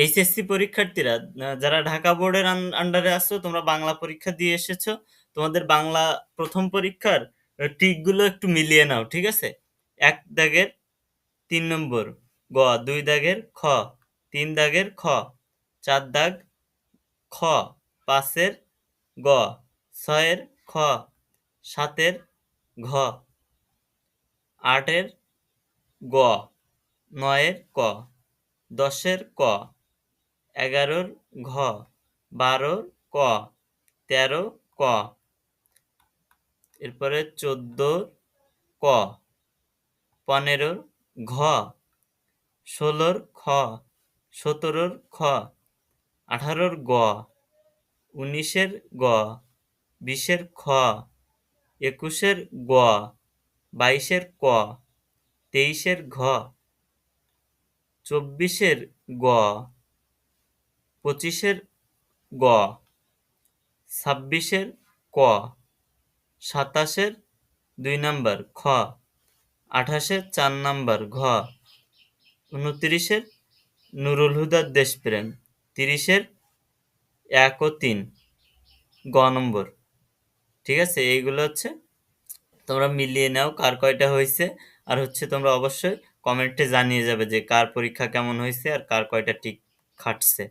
HSC পরীক্ষার্থীরা যারা ঢাকা বোর্ডের আন- আন্ডারে আসছো তোমরা বাংলা পরীক্ষা দিয়ে এসেছ, তোমাদের বাংলা প্রথম পরীক্ষার টিকগুলো একটু মিলিয়ে নাও, ঠিক আছে? এক দাগের তিন নম্বর, গ, দুই দাগের খ, তিন দাগের খ, চার দাগ খ, পাঁচের গ, ছয়ের খ, সাতের ঘ, আটের গ, নয়ের ক, দশের ক এগারোর ঘ, বারোর ক তেরো ক। এরপরে চোদ্দোর ক, পনেরোর ঘ, ষোলোর খ, সতেরোর খ, আঠারোর গ, উনিশের গ, বিশের খ, একুশের গ, বাইশের ক, তেইশের ঘ, চব্বিশের গ পঁচিশের গ, ছাব্বিশের ক, সাতাশের দুই নাম্বার, খ, আঠাশের চার নাম্বার, ঘ, উনত্রিশের নুরুল হুদার দেশপ্রেম, তিরিশের এক ও তিন, গ নম্বর। ঠিক আছে? এইগুলো হচ্ছে তোমরা মিলিয়ে নাও কার কয়টা হয়েছে। আর হচ্ছে তোমরা অবশ্যই কমেন্টে জানিয়ে যাবে যে কার পরীক্ষা কেমন হয়েছে আর কার কয়টা টিক খাটছে।